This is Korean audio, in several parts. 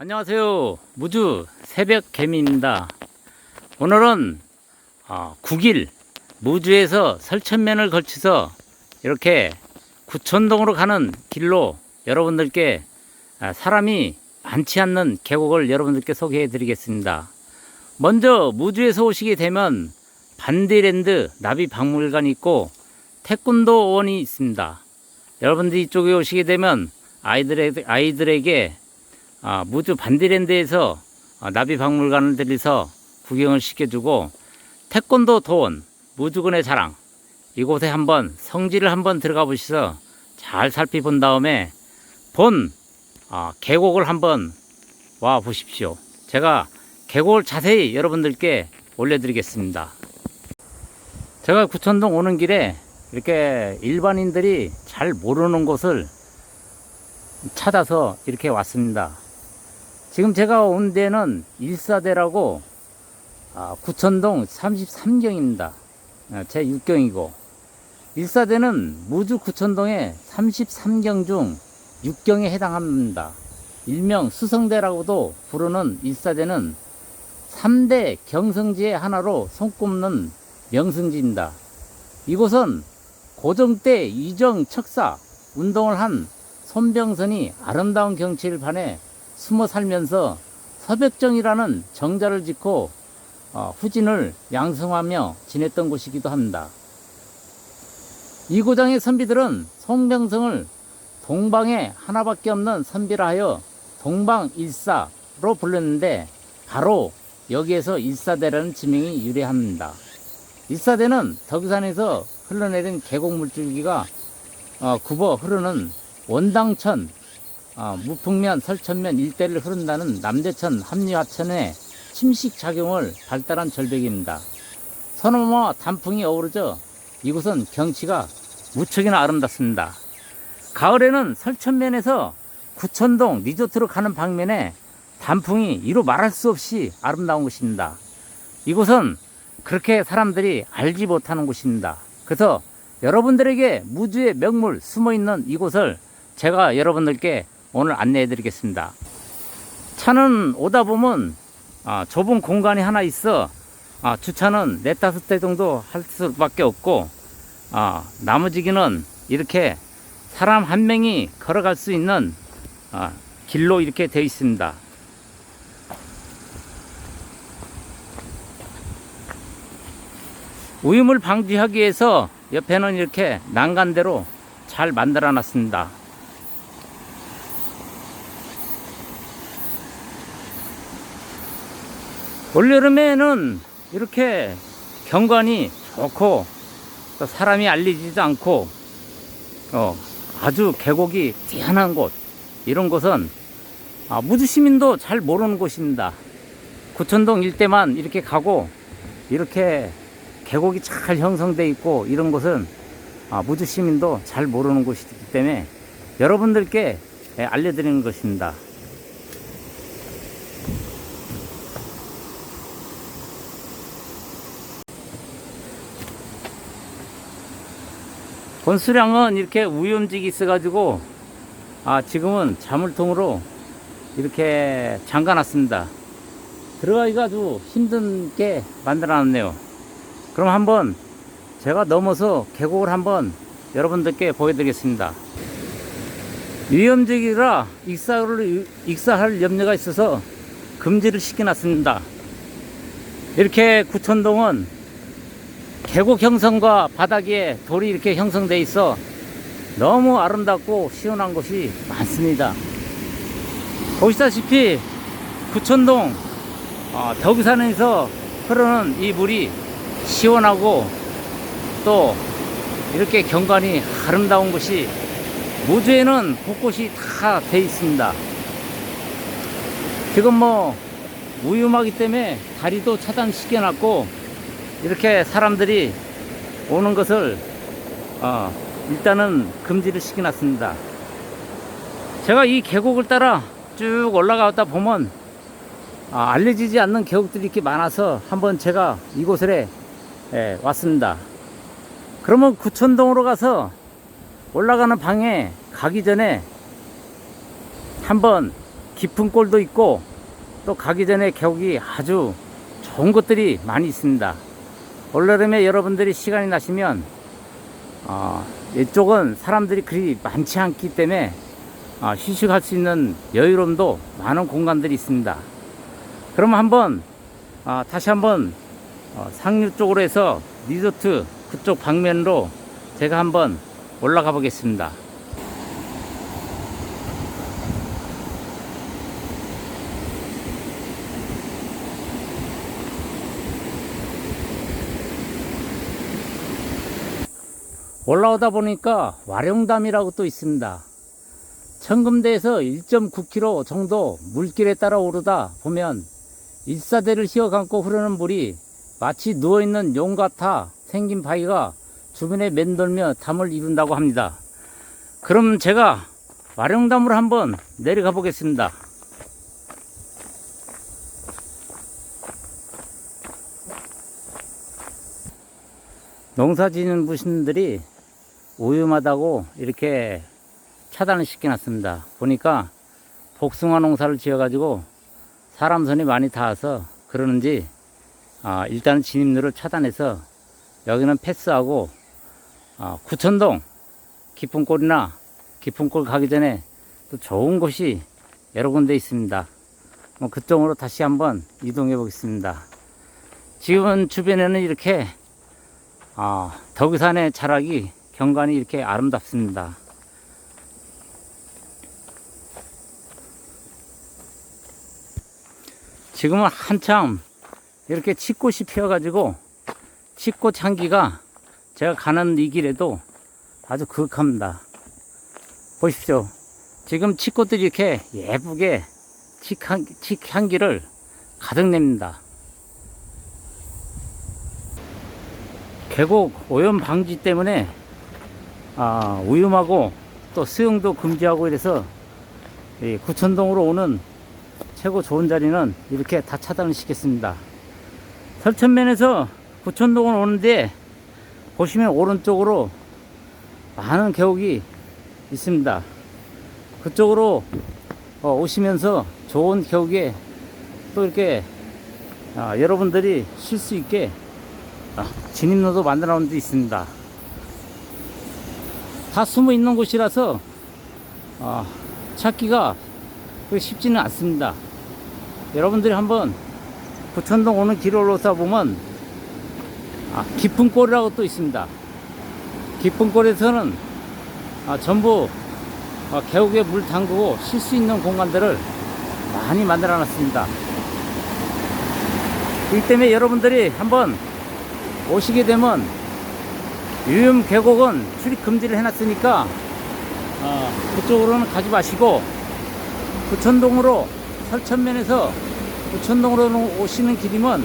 안녕하세요. 무주 새벽 개미입니다. 오늘은 어, 9일 무주에서 설천면을 걸쳐서 이렇게 구천동으로 가는 길로 여러분들께 아, 사람이 많지 않는 계곡을 여러분들께 소개해 드리겠습니다. 먼저 무주에서 오시게 되면 반디랜드 나비 박물관이 있고 태권도 원이 있습니다. 여러분들이 이쪽에 오시게 되면 아이들에게, 아이들에게 아, 무주 반디랜드에서 아, 나비 박물관을 들려서 구경을 시켜주고 태권도 도원 무주군의 자랑 이곳에 한번 성지를 한번 들어가 보셔서 잘 살펴본 다음에 본 아, 계곡을 한번 와 보십시오. 제가 계곡을 자세히 여러분들께 올려드리겠습니다. 제가 구천동 오는 길에 이렇게 일반인들이 잘 모르는 곳을 찾아서 이렇게 왔습니다. 지금 제가 온 데는 일사대라고 아, 구천동 33경입니다. 제 6경이고 일사대는 무주 구천동의 33경 중 6경에 해당합니다. 일명 수성대라고도 부르는 일사대는 3대 경성지의 하나로 손꼽는 명승지입니다. 이곳은 고종 때 이정 척사 운동을 한 손병선이 아름다운 경치를 반해 숨어 살면서 서백정이라는 정자를 짓고 어, 후진을 양성하며 지냈던 곳이기도 합니다. 이 고장의 선비들은 송병성을 동방에 하나밖에 없는 선비라 하여 동방일사로 불렀는데 바로 여기에서 일사대라는 지명이 유래합니다. 일사대는 덕산에서 흘러내린 계곡 물줄기가 어, 굽어 흐르는 원당천, 어, 무풍면, 설천면 일대를 흐른다는 남대천 합리화천의 침식 작용을 발달한 절벽입니다. 서너와 단풍이 어우러져 이곳은 경치가 무척이나 아름답습니다. 가을에는 설천면에서 구천동 리조트로 가는 방면에 단풍이 이루 말할 수 없이 아름다운 곳입니다. 이곳은 그렇게 사람들이 알지 못하는 곳입니다. 그래서 여러분들에게 무주의 명물 숨어 있는 이곳을 제가 여러분들께 오늘 안내해 드리겠습니다. 차는 오다 보면 아, 좁은 공간이 하나 있어 아, 주차는 네다섯 대 정도 할 수밖에 없고 아, 나머지기는 이렇게 사람 한 명이 걸어갈 수 있는 아, 길로 이렇게 되어 있습니다. 오염을 방지하기 위해서 옆에는 이렇게 난간대로 잘 만들어 놨습니다. 올여름에는 이렇게 경관이 좋고 또 사람이 알리지도 않고 어, 아주 계곡이 뛰어난 곳 이런 곳은 아, 무주 시민도 잘 모르는 곳입니다. 구천동 일대만 이렇게 가고 이렇게 계곡이 잘 형성돼 있고 이런 곳은 아, 무주 시민도 잘 모르는 곳이기 때문에 여러분들께 예, 알려드리는 것입니다. 본수량은 이렇게 우염직이 있어가지고 아 지금은 자물통으로 이렇게 잠가놨습니다. 들어가기가 아주 힘든 게 만들어놨네요. 그럼 한번 제가 넘어서 계곡을 한번 여러분들께 보여드리겠습니다. 위험적이라 익사를, 익사할 염려가 있어서 금지를 시켜놨습니다. 이렇게 구천동은 계곡 형성과 바닥에 돌이 이렇게 형성돼 있어 너무 아름답고 시원한 곳이 많습니다. 보시다시피 구천동 어, 덕산에서 흐르는 이 물이 시원하고 또 이렇게 경관이 아름다운 곳이 무주에는 곳곳이 다 돼 있습니다. 지금 뭐 무유하기 때문에 다리도 차단시켜놨고 이렇게 사람들이 오는 것을 어, 일단은 금지를 시켜놨습니다. 제가 이 계곡을 따라 쭉 올라가다 보면 아, 알려지지 않는 계곡들이 이렇게 많아서 한번 제가 이곳에 예, 왔습니다. 그러면 구천동으로 가서 올라가는 방에 가기 전에 한번 깊은 골도 있고 또 가기 전에 계곡이 아주 좋은 것들이 많이 있습니다. 올여름에 여러분들이 시간이 나시면 어, 이쪽은 사람들이 그리 많지 않기 때문에 어, 휴식할 수 있는 여유로움도 많은 공간들이 있습니다. 그럼 한번 어, 다시 한번 어, 상류 쪽으로 해서 리조트 그쪽 방면으로 제가 한번 올라가 보겠습니다. 올라오다 보니까 와룡담이라고 또 있습니다. 청금대에서 1.9km 정도 물길에 따라 오르다 보면 일사대를 휘어감고 흐르는 물이 마치 누워있는 용 같아 생긴 바위가 주변에 맴돌며 담을 이룬다고 합니다. 그럼 제가 와룡담으로 한번 내려가 보겠습니다. 농사 지는 분들이 오염하다고 이렇게 차단을 시켜놨습니다. 보니까 복숭아 농사를 지어가지고 사람 손이 많이 닿아서 그러는지 아, 일단 진입로를 차단해서 여기는 패스하고 아, 구천동 깊은 골이나 깊은 골 가기 전에 또 좋은 곳이 여러 군데 있습니다. 뭐 그쪽으로 다시 한번 이동해 보겠습니다. 지금은 주변에는 이렇게 아, 덕산의 자락이 경관이 이렇게 아름답습니다. 지금은 한참 이렇게 치꽃이 피어가지고 치꽃 향기가 제가 가는 이 길에도 아주 그윽합니다. 보십시오. 지금 치꽃들이 이렇게 예쁘게 칡향, 칡향기를 가득 냅니다. 계곡 오염 방지 때문에 아, 오염하고 또 수영도 금지하고 이래서 이 구천동으로 오는 최고 좋은 자리는 이렇게 다 차단을 시켰습니다. 설천면에서 구천동을 오는데 보시면 오른쪽으로 많은 계곡이 있습니다. 그쪽으로 어, 오시면서 좋은 계곡에 또 이렇게 아, 여러분들이 쉴 수 있게 아, 진입로도 만들어 놓은 데 있습니다. 다 숨어 있는 곳이라서 아, 찾기가 쉽지는 않습니다. 여러분들이 한번 부천동 오는 길을 올라서 보면 아, 깊은 골이라고 또 있습니다. 깊은 골에서는 아, 전부 아, 계곡에 물 담그고 쉴 수 있는 공간들을 많이 만들어 놨습니다. 이 때문에 여러분들이 한번 오시게 되면 유염 계곡은 출입 금지를 해놨으니까 어, 그쪽으로는 가지 마시고 부천동으로 설천면에서 부천동으로 오시는 길이면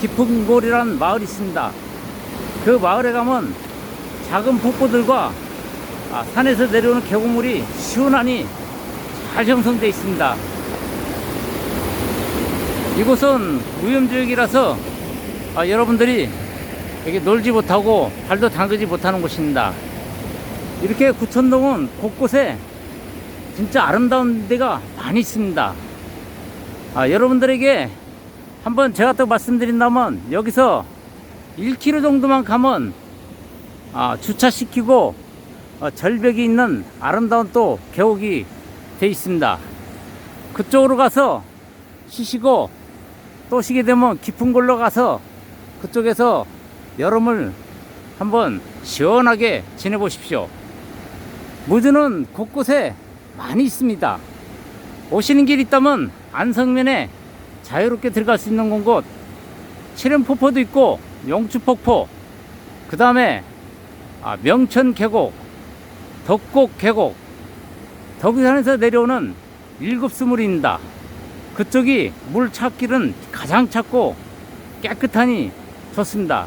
깊은 골이라는 마을이 있습니다. 그 마을에 가면 작은 폭포들과 아, 산에서 내려오는 계곡물이 시원하니 잘 형성되어 있습니다. 이곳은 무염지역이라서 아, 여러분들이 여기 놀지 못하고 발도 담그지 못하는 곳입니다. 이렇게 구천동은 곳곳에 진짜 아름다운 데가 많이 있습니다. 아, 여러분들에게 한번 제가 또 말씀드린다면 여기서 1km 정도만 가면 아, 주차시키고 어, 절벽이 있는 아름다운 또 계곡이 돼 있습니다. 그쪽으로 가서 쉬시고 또 쉬게 되면 깊은 곳로 가서 그쪽에서 여름을 한번 시원하게 지내보십시오. 무드는 곳곳에 많이 있습니다. 오시는 길 있다면 안성면에 자유롭게 들어갈 수 있는 곳, 칠연폭포도 있고 용추폭포, 그 다음에 아, 명천 계곡, 덕곡 계곡, 덕유산에서 내려오는 일급스물입니다. 그쪽이 물 찾기는 가장 찾고 깨끗하니 좋습니다.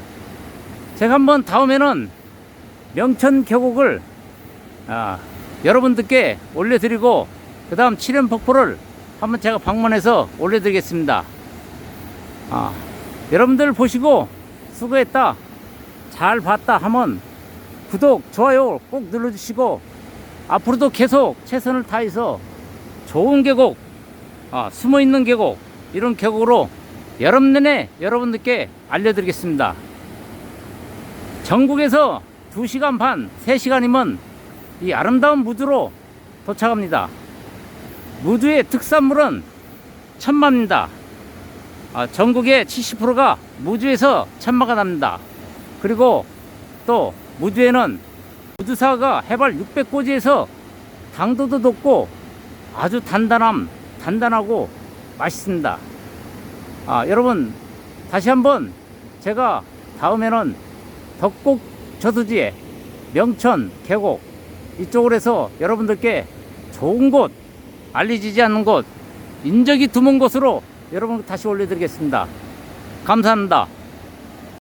제가 한번 다음에는 명천 계곡을 아, 여러분들께 올려드리고 그 다음 칠연폭포를 한번 제가 방문해서 올려드리겠습니다. 아, 여러분들 보시고 수고했다 잘 봤다 하면 구독 좋아요 꼭 눌러주시고 앞으로도 계속 최선을 다해서 좋은 계곡 아, 숨어 있는 계곡 이런 계곡으로 여름 내내 여러분들께 알려드리겠습니다. 전국에서 2시간 반, 3시간이면 이 아름다운 무주로 도착합니다. 무주의 특산물은 천마입니다. 아, 전국의 70%가 무주에서 천마가 납니다. 그리고 또 무주에는 무주사가 해발 600고지에서 당도도 높고 아주 단단함, 단단하고 맛있습니다. 아, 여러분 다시 한번 제가 다음에는 덕곡 저수지에 명천 계곡 이쪽으로 해서 여러분들께 좋은 곳 알려지지 않는 곳 인적이 드문 곳으로 여러분 다시 올려드리겠습니다. 감사합니다.